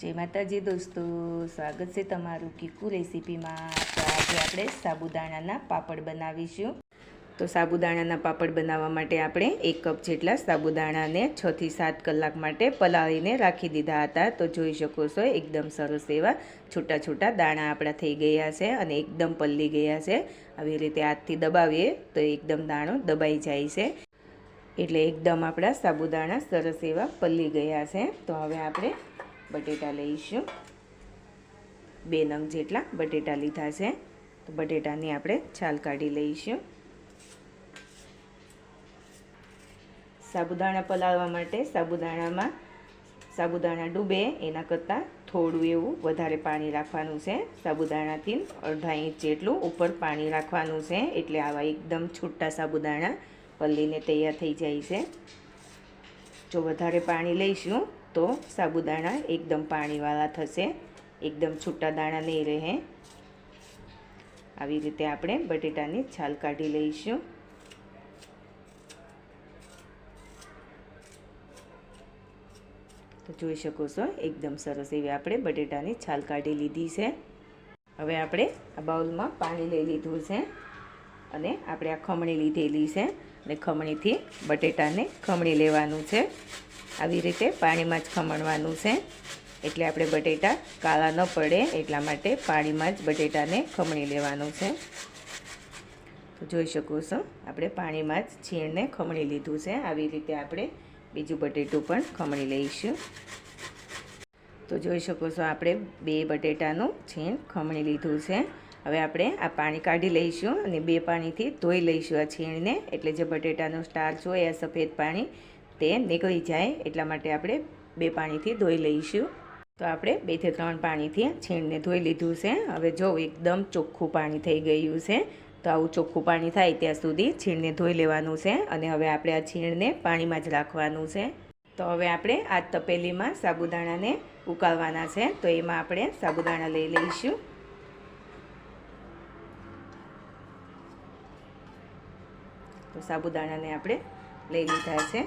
જય માતાજી દોસ્તો, સ્વાગત છે તમારું કીકુ રેસીપીમાં. તો આજે આપણે સાબુદાણાના પાપડ બનાવીશું. તો સાબુદાણાના પાપડ બનાવવા માટે આપણે એક કપ જેટલા સાબુદાણાને છથી સાત કલાક માટે પલાળીને રાખી દીધા હતા. તો જોઈ શકો છો, એકદમ સરસ એવા છૂટા છૂટા દાણા આપણા થઈ ગયા છે અને એકદમ પલ્લી ગયા છે. આવી રીતે હાથથી દબાવીએ તો એકદમ દાણો દબાઈ જાય છે. એટલે એકદમ આપણા સાબુદાણા સરસ એવા પલ્લી ગયા છે. તો હવે આપણે બટેટા લઈશું. બે નંગ જેટલા બટેટા લીધા છે. તો બટેટાની આપણે છાલ કાઢી લઈશું. સાબુદાણા પલાળવા માટે સાબુદાણામાં, સાબુદાણા ડૂબે એના કરતાં થોડું એવું વધારે પાણી રાખવાનું છે. સાબુદાણાથી અડધા ઇંચ જેટલું ઉપર પાણી રાખવાનું છે. એટલે આવા એકદમ છૂટા સાબુદાણા પલ્લીને તૈયાર થઈ જાય છે. જો વધારે પાણી લઈશું તો સાબુદાણા એકદમ પાણીવાળા થશે. એકદમ છૂટા દાણા નહીં રહે. આવી રીતે આપણે બટેટાની છાલ કાઢી લઈશું. તો જોઈ શકો છો, એકદમ સરસ એવી આપણે બટેટાની છાલ કાઢી લીધી છે. હવે આપણે આ બાઉલમાં પાણી લઈ લીધું છે. અને આપણે આ ખમણી લીધેલી છે. અને ખમણીથી બટેટાને ખમણી લેવાનું છે. આવી રીતે પાણીમાં જ ખમણવાનું છે. એટલે આપણે બટેટા કાળા ન પડે એટલા માટે પાણીમાં જ બટેટાને ખમણી લેવાનું છે. તો જોઈ શકો છો, આપણે પાણીમાં જ છીણને ખમણી લીધું છે. આવી રીતે આપણે બીજું બટેટું પણ ખમણી લઈશું. તો જોઈ શકો છો, આપણે બે બટેટાનું છીણ ખમણી લીધું છે. હવે આપણે આ પાણી કાઢી લઈશું અને બે પાણીથી ધોઈ લઈશું આ છીણને. એટલે જે બટેટાનો સ્ટાર્ચ હોય આ સફેદ પાણી તે નીકળી જાય એટલા માટે આપણે બે પાણીથી ધોઈ લઈશું. તો આપણે બેથી ત્રણ પાણીથી છીણને ધોઈ લીધું છે. હવે જો એકદમ ચોખ્ખું પાણી થઈ ગયું છે, તો આવું ચોખ્ખું પાણી થાય ત્યાં સુધી છીણને ધોઈ લેવાનું છે અને હવે આપણે આ છીણને પાણીમાં જ રાખવાનું છે. તો હવે આપણે આ તપેલીમાં સાબુદાણાને ઉકાળવાના છે, તો એમાં આપણે સાબુદાણા લઈ લઈશું. તો સાબુદાણાને આપણે લઈ લીધા છે.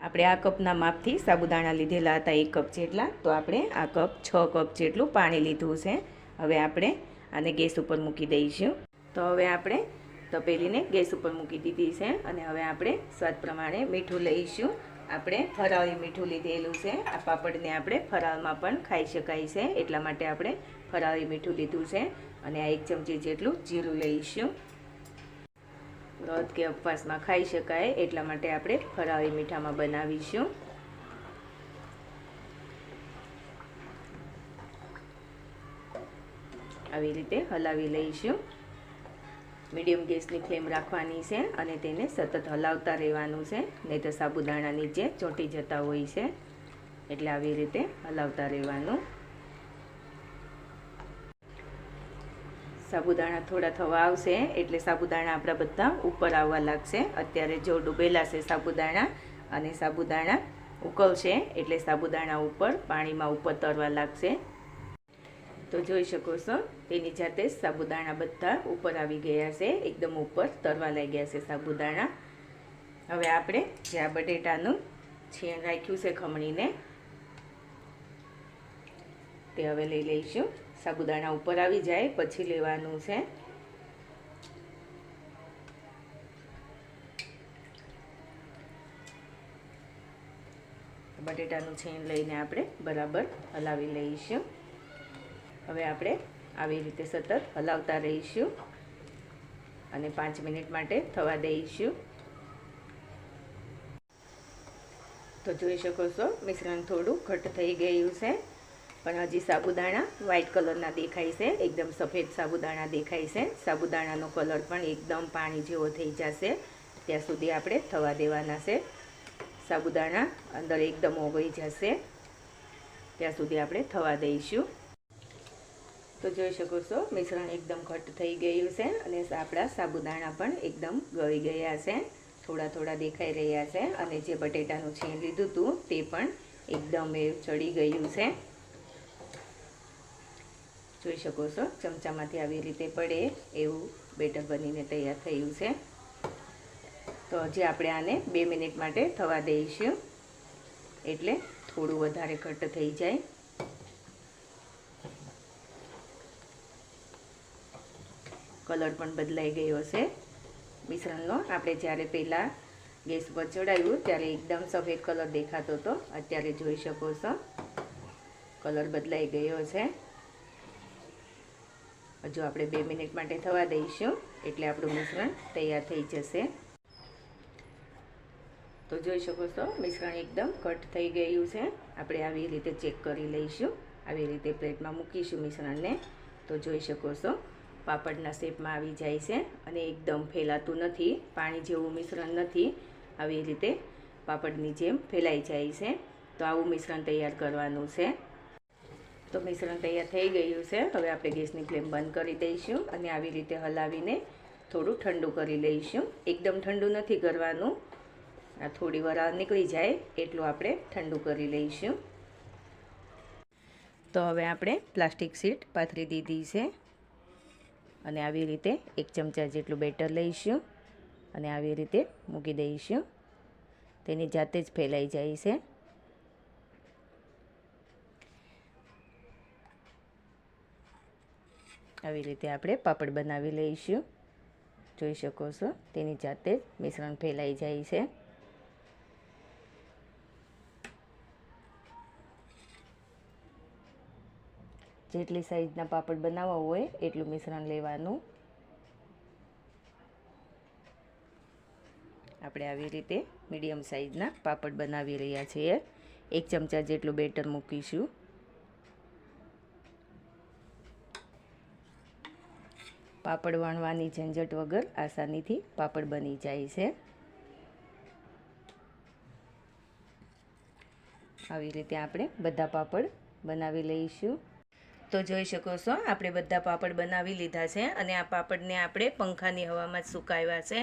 આપણે આ કપના માપથી સાબુદાણા લીધેલા હતા એક કપ જેટલા. તો આપણે આ કપ છ કપ જેટલું પાણી લીધું છે. હવે આપણે આને ગેસ ઉપર મૂકી દઈશું. તો હવે આપણે તપેલીને ગેસ ઉપર મૂકી દીધી છે અને હવે આપણે સ્વાદ પ્રમાણે મીઠું લઈશું. આપણે ફરાળી મીઠું લીધેલું છે. આ પાપડને આપણે ફરાળમાં પણ ખાઈ શકાય છે. એટલા માટે આપણે ફરાળી મીઠું લીધું છે. અને આ એક ચમચી જેટલું જીરું લઈશું. વ્રત કે ઉપવાસમાં ખાઈ શકાય એટલા માટે આપણે ફરાળી મીઠામાં બનાવીશું. આવી રીતે હલાવી લઈશું. મીડિયમ ગેસની ફ્લેમ રાખવાની છે અને તેને સતત હલાવતા રહેવાનું છે. નહીં તો સાબુદાણા નીચે ચોંટી જતા હોય છે, એટલે આવી રીતે હલાવતા રહેવાનું. સાબુદાણા થોડા થવા આવશે, એટલે સાબુદાણા આપણા બધા ઉપર આવવા લાગશે. અત્યારે જો ડૂબેલા છે સાબુદાણા અને સાબુદાણા ઉકળશે, એટલે સાબુદાણા ઉપર પાણીમાં ઉપર તરવા લાગશે. તો જોઈ શકો છો, તેની જાતે સાબુદાણા બધા ઉપર આવી ગયા છે, એકદમ ઉપર તરવા લાગ્યા છે સાબુદાણા. હવે આપણે જે આ બટેટાનું છીણ રાખ્યું છે ખમણીને, તે હવે લઈ લઈશું. સાબુદાણા ઉપર આવી જાય, પછી લેવાનું છે. બટેટાનું છીણ લઈને આપણે બરાબર હલાવી લઈશું. હવે આપણે આવી રીતે સતત હલાવતા રહીશું અને પાંચ મિનિટ માટે થવા દઈશું. તો જોઈ શકો છો, મિશ્રણ થોડું ઘટ થઈ ગયું છે. પણ હજી સાબુદાણા વ્હાઇટ કલરના દેખાય છે. એકદમ સફેદ સાબુદાણા દેખાય છે. સાબુદાણાનો કલર પણ એકદમ પાણી જેવો થઈ જશે. ત્યાં સુધી આપણે થવા દેવાના છે. સાબુદાણા અંદર એકદમ ઓગળી જશે. ત્યાં સુધી આપણે થવા દઈશું. તો જોઈ શકો છો, મિશ્રણ એકદમ ઘટ થઈ ગયું છે અને આપણા સાબુદાણા પણ એકદમ ગળી ગયા છે. થોડા થોડા દેખાઈ રહ્યા છે અને જે બટેટાનું છીણ લીધું હતું તે પણ એકદમ એ ચડી ગયું છે. જોઈ શકો છો. ચમચામાંથી આવી રીતે પડે એવું બેટર બનીને તૈયાર થયું છે. તો હજી આપણે આને બે મિનિટ માટે થવા દઈશું. એટલે થોડું વધારે ઘટ્ટ થઈ જાય. કલર પણ બદલાઈ ગયો છે મિશ્રણનો આપણે જ્યારે પહેલાં ગેસ પર ચડાવ્યું ત્યારે એકદમ સફેદ કલર દેખાતો હતો. અત્યારે જોઈ શકો છો. કલર બદલાઈ ગયો છે. હજુ આપણે બે મિનિટ માટે થવા દઈશું, એટલે આપણું મિશ્રણ તૈયાર થઈ જશે. તો જોઈ શકો છો, મિશ્રણ એકદમ કટ થઈ ગયું છે. આપણે આવી રીતે ચેક કરી લઈશું. આવી રીતે પ્લેટમાં મૂકીશું મિશ્રણને. તો જોઈ શકો છો, પાપડના શેપમાં આવી જાય છે અને એકદમ ફેલાતું નથી, પાણી જેવું મિશ્રણ નથી. આવી રીતે પાપડની જેમ ફેલાઈ જાય છે. તો આવું મિશ્રણ તૈયાર કરવાનું છે. તો મિશ્રણ તૈયાર થઈ ગયું છે. હવે આપણે ગેસની ફ્લેમ બંધ કરી દઈશું અને આવી રીતે હલાવીને થોડું ઠંડુ કરી લઈશું. એકદમ ઠંડુ નથી કરવાનું. આ થોડી વાર નીકળી જાય એટલું આપણે ઠંડુ કરી લઈશું. તો હવે આપણે પ્લાસ્ટિક સીટ પાથરી દીધી છે. અને આવી રીતે એક ચમચા જેટલું બેટર લઈશું અને આવી રીતે મૂકી દઈશું. તેની જાતે જ ફેલાઈ જાય છે. આવી રીતે આપણે પાપડ બનાવી લઈશું. જોઈ શકો છો, તેની જાતે જ મિશ્રણ ફેલાઈ જાય છે. જેટલી સાઈઝના પાપડ બનાવવા હોય એટલું મિશ્રણ લેવાનું. આપણે આવી રીતે મીડિયમ સાઈઝના પાપડ બનાવી રહ્યા છીએ. એક ચમચા જેટલું બેટર મૂકીશું. પાપડ વણવાની ઝંઝટ વગર આસાનીથી પાપડ બની જાય છે. આવી રીતે આપણે બધા પાપડ બનાવી લઈશું. તો જોઈ શકો છો, આપણે બધા પાપડ બનાવી લીધા છે અને આ પાપડને આપણે પંખાની હવામાં સુકાવ્યા છે.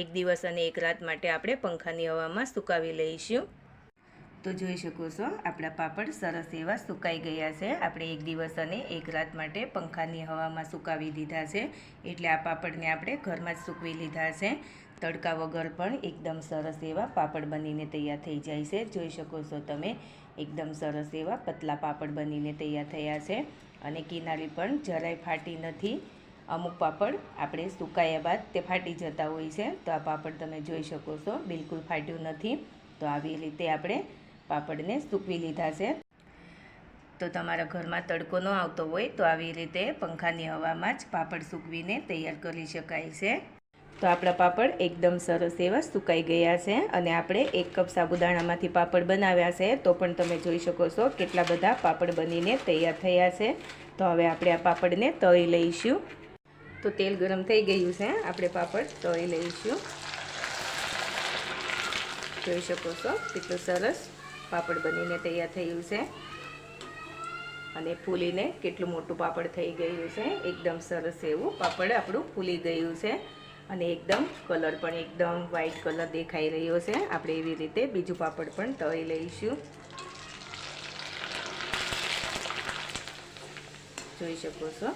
એક દિવસ અને એક રાત માટે આપણે પંખાની હવામાં સુકાવી લઈશું. તો જોઈ શકો છો, આપણા પાપડ સરસ એવા સુકાઈ ગયા છે. આપણે એક દિવસ અને એક રાત માટે પંખાની હવામાં સુકાવી દીધા છે. એટલે આ પાપડને આપણે ઘરમાં જ સૂકવી લીધા છે. તડકા વગર પણ એકદમ સરસ એવા પાપડ બનીને તૈયાર થઈ જાય છે. જોઈ શકો છો તમે, એકદમ સરસ એવા પતલા પાપડ બનીને તૈયાર થયા છે. અને કિનારી પણ જરાય ફાટી નથી. અમુક પાપડ આપણે સુકાયા બાદ તે ફાટી જતા હોય છે. તો આ પાપડ તમે જોઈ શકો છો, બિલકુલ ફાટ્યું નથી. તો આવી રીતે આપણે પાપડને સૂકવી લીધા છે. તો તમારા ઘરમાં તડકો ન આવતો હોય તો આવી રીતે પંખાની હવામાં જ પાપડ સૂકવીને તૈયાર કરી શકાય છે. તો આપણા પાપડ એકદમ સરસ એવા સુકાઈ ગયા છે અને આપણે એક કપ સાબુદાણામાંથી પાપડ બનાવ્યા છે તો પણ તમે જોઈ શકો છો કેટલા બધા પાપડ બનીને તૈયાર થયા છે. તો હવે આપણે આ પાપડને તળી લઈશું. તો તેલ ગરમ થઈ ગયું છે. આપણે પાપડ તળી લઈશું. જોઈ શકો છો કેટલું સરસ પાપડ બનીને તૈયાર થયું છે. અને ફૂલીને કેટલું મોટું પાપડ થઈ ગયું છે. એકદમ સરસ એવું પાપડ આપણું ફૂલી ગયું છે. અને એકદમ કલર પણ એકદમ વ્હાઈટ કલર દેખાઈ રહ્યો છે. આપણે એવી રીતે બીજું પાપડ પણ તળી લઈશું. જોઈ શકો છો.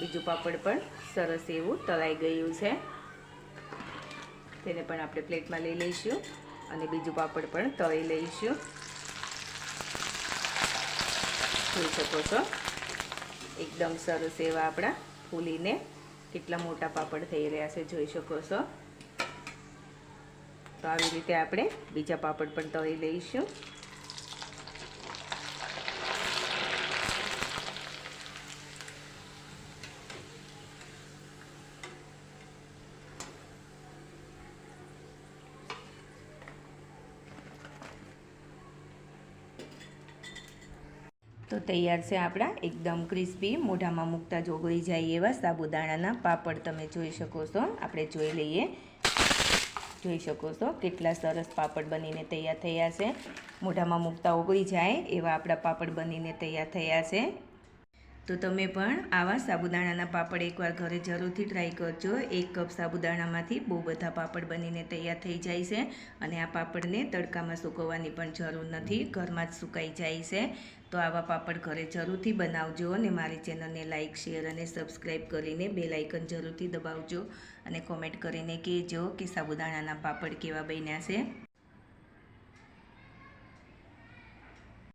બીજું પાપડ પણ સરસ એવું તળાઈ ગયું છે. તેને પણ આપણે પ્લેટમાં લઈ લઈશું. અને બીજું પાપડ પણ તળી લઈશું. જોઈ શકો છો? એકદમ સરસ એવા આપણા ફૂલીને કેટલા મોટા પાપડ થઈ રહ્યા છે, જોઈ શકો છો? તો આવી રીતે આપણે બીજા પાપડ પણ તળી લઈશું. તો તૈયાર છે આપણા એકદમ ક્રિસ્પી, મોઢામાં મૂકતા જ ઓગળી જાય એવા સાબુદાણાના પાપડ તમે જોઈ શકો છો. આપણે જોઈ લઈએ. જોઈ શકો છો કેટલા સરસ પાપડ બનીને તૈયાર થયા છે. મોઢામાં મૂકતા ઓગળી જાય એવા આપણા પાપડ બનીને તૈયાર થયા છે. તો તમે પણ આવા સાબુદાણાના પાપડ એકવાર ઘરે જરૂરથી ટ્રાય કરજો. એક કપ સાબુદાણામાંથી બહુ બધા પાપડ બનીને તૈયાર થઈ જાય છે અને આ પાપડને તડકામાં સૂકવવાની પણ જરૂર નથી. ઘરમાં જ સુકાઈ જાય છે. તો આવા પાપડ ઘરે જરૂરથી બનાવજો અને મારી ચેનલને લાઇક શેર અને સબસ્ક્રાઈબ કરીને બે લાઇકન જરૂરથી દબાવજો અને કોમેન્ટ કરીને કહેજો કે સાબુદાણાના પાપડ કેવા બન્યા છે.